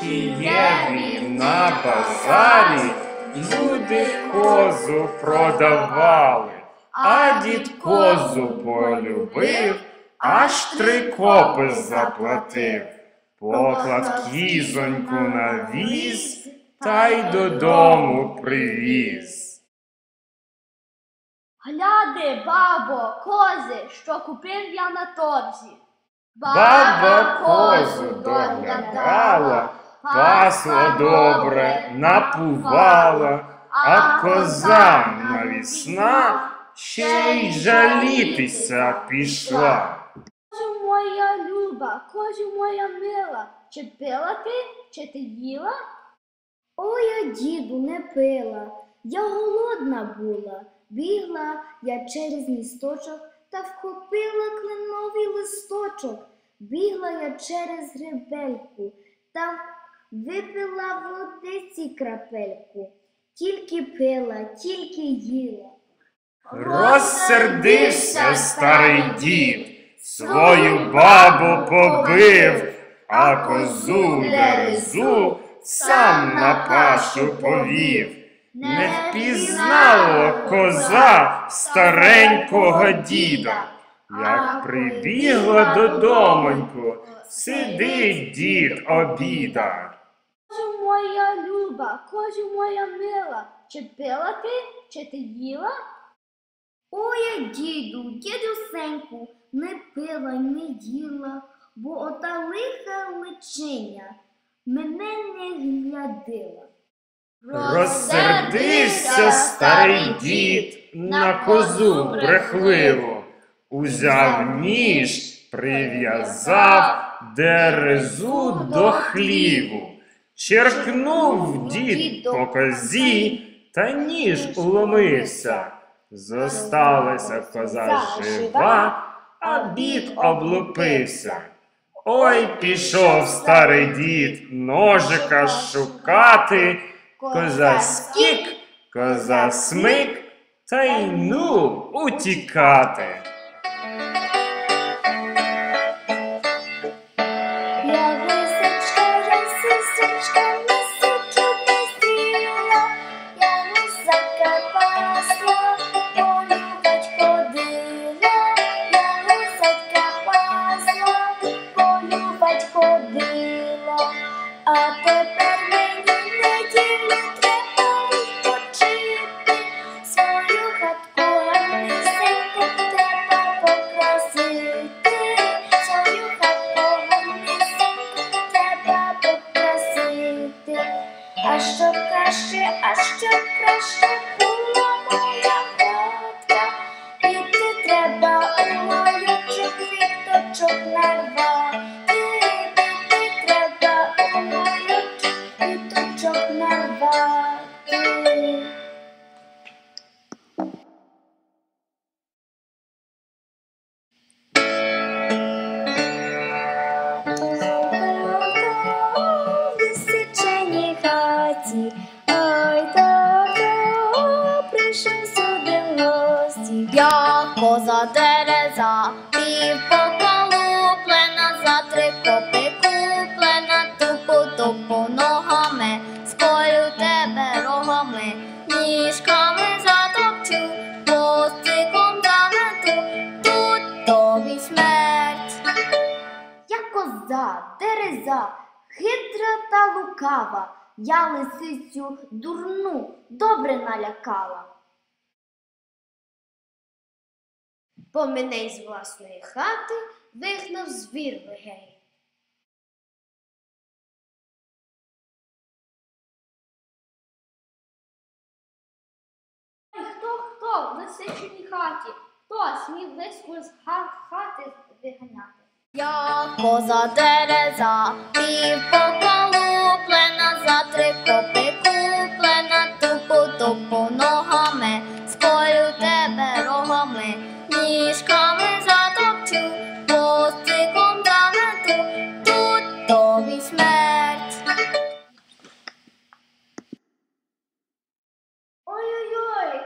Києві на базарі люди козу продавали, а дід козу полюбив, аж три копи заплатив, поклав кізоньку на віз та й додому привіз. Гляди, бабо, кози, що купив я на торзі. Баба козу доглядала, пасла добре, напувала, а коза навісна ще й жалітися пішла. Козю моя люба, козю моя мила, чи пила ти, чи ти їла? Ой, я, діду, не пила, я голодна була. Бігла я через місточок та вхопила кленовий листочок. Бігла я через гребельку та випила водиці крапельку. Тільки пила, тільки їла. Розсердився старий дід, свою бабу побив, а козу дерезу сам на пашу повів. Не впізнала коза старенького діда. Як прибігла додомоньку, сидить дід обіда. Козю моя люба, козю моя мила, чи пила ти, чи ти їла? Ой, діду, дідусеньку, не пила й не їла, бо ота лиха личиня мене не глядила. Розсердився старий дід на козу брехливу, узяв ніж, прив'язав дерезу до хліву, черкнув дід по козі, та ніж уломився. Зосталася коза жива, а бід облупився. Ой, пішов старий дід ножика шукати, коза скік, коза смик, та й ну утікати. А що краще, а що краще лукава, я лисицю дурну добре налякала. Бо мене із власної хати вигнав звір легень. Ой, Хто хто в насиченій хаті? Хто смів лиску з хати виганяти? Я коза дереза, півпоколуплена, копи куплена, тупу тупу ногами, сколю тебе рогами, ніжками затопчу, хвостиком замету, тут тобі смерть. Ой-ой-ой!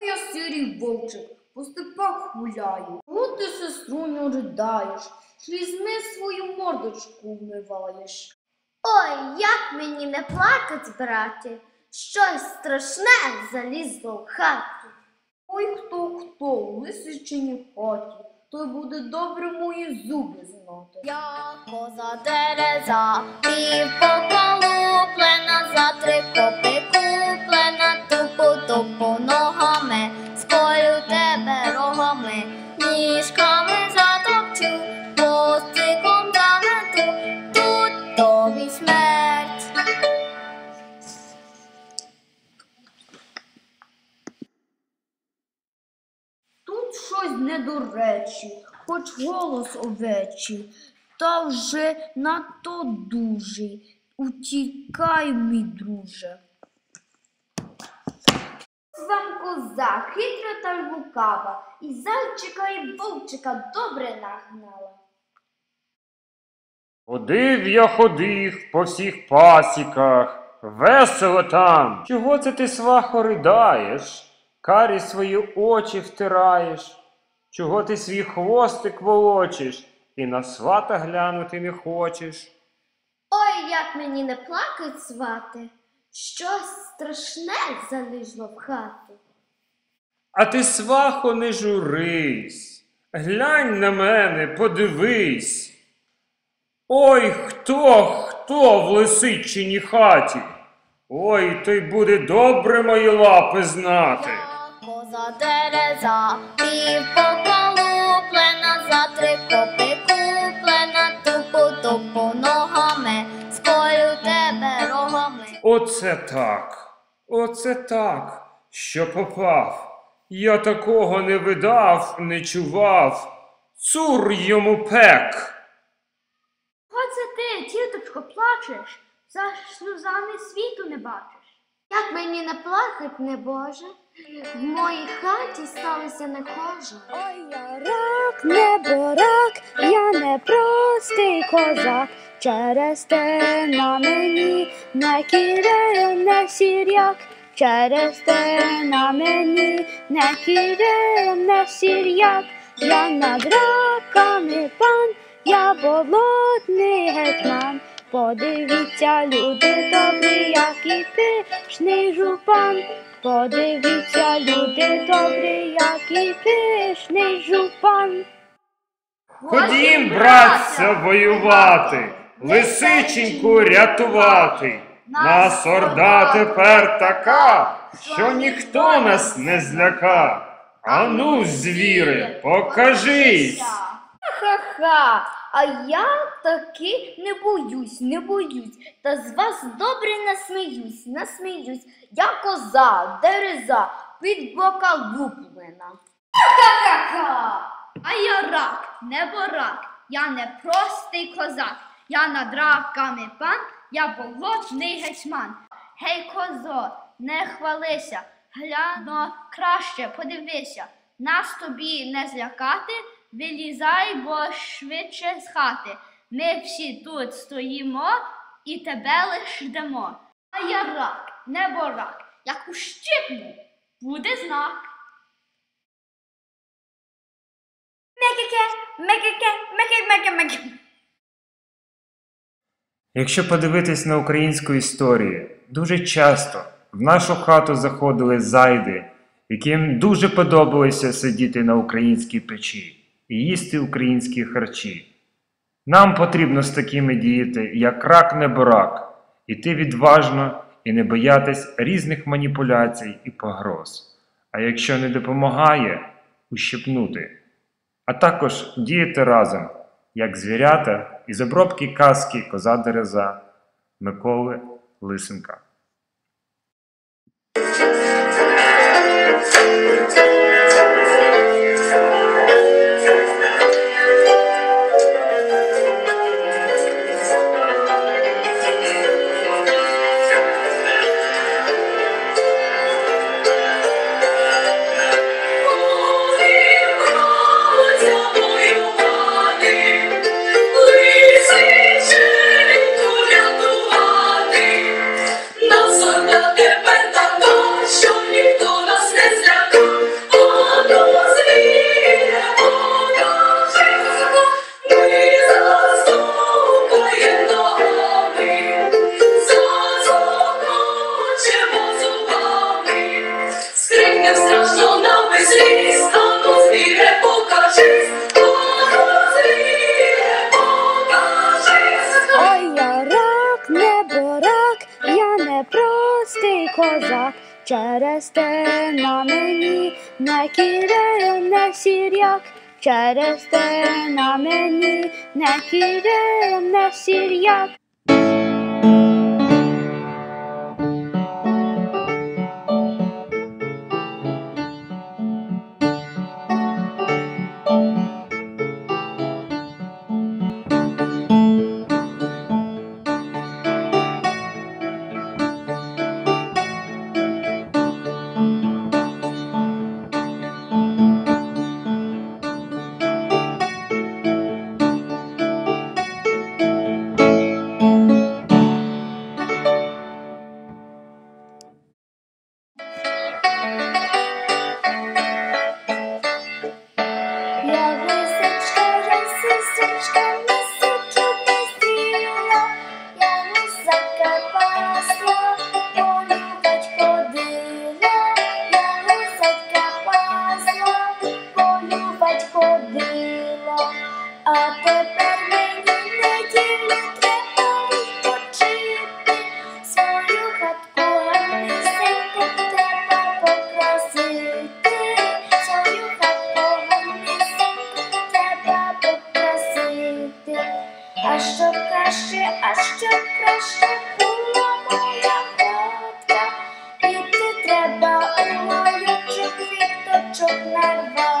Я сірий вовчик, по степах гуляю. Чому ти, сеструню, ридаєш? Візьми свою мордочку вмиваєш. Ой, як мені не плакать, брате. Щось страшне залізло в хату. Ой, хто хто в лисичині хаті, той буде добре мої зуби знати. Я коза дереза, пів поколуплена, за три копи куплена, тупу тупу щось не до речі, хоч голос овечий, та вже надто дужий. Утікай, мій друже. Вам коза хитра та лукава, і зайчика, і вовчика добре нагнала. Ходив я ходив по всіх пасіках, весело там. Чого це ти, свахо, ридаєш? Карі свої очі втираєш. Чого ти свій хвостик волочиш і на свата глянути не хочеш? Ой, як мені не плакать свати, щось страшне залізло в хату. А ти, свахо, не журись. Глянь на мене, подивись. Ой, хто, хто в лисичиній хаті? Ой, той буде добре мої лапи знати. Я коза дереза, поколуплена, за три копи куплена, тупу тупу ногами, сколю тебе рогами. Оце так, оце так, що попав. Я такого не видав, не чував. Цур йому пек. Оце ти, тіточко, плачеш, за сльозами світу не бачиш. Як мені не плакать, не Боже, в моїй хаті сталося нехоже. Ой, я рак, не борак, я не простий козак. Через те на мені не кіреє, не сір'як. Через те на мені не кіреє, не сір'як. Я над раками пан, я болотний гетьман. Подивіться, люди добрі, як і пишний жупан. Подивіться, люди добрі, як і пишний жупан. Ходім, братця, воювати, лисиченьку рятувати. Нас орда тепер така, що ніхто нас не зляка. Ану, звіре, покажись. Ха-ха, а я таки не боюсь, не боюсь, та з вас добре насміюсь, насміюсь. Я коза, дереза, від бока луплена. Ха-ха-ха! А я рак, не борак, я не простий козак, я над раками пан, я болотний гетьман. Гей, козо, не хвалися, гляно краще подивися, нас тобі не злякати, вилізай, бо швидше з хати. Ми всі тут стоїмо і тебе лиш ждемо. А я рак, не борак, як ущипну, буде знак. Мекеке, мекеке, меке, меке, меке. Якщо подивитись на українську історію, дуже часто в нашу хату заходили зайди, яким дуже подобалося сидіти на українській печі і їсти українські харчі. Нам потрібно з такими діяти, як рак не борак, іти відважно і не боятись різних маніпуляцій і погроз. А якщо не допомагає, ущипнути. А також діяти разом, як звірята із обробки казки Коза Дереза Миколи Лисенка. Простий козак. Через те на мені не кіряє, не сіряк. Через те на покрасити, а що краще, а що краще була моя хатка, іти треба у гаючок квіточок нарвати.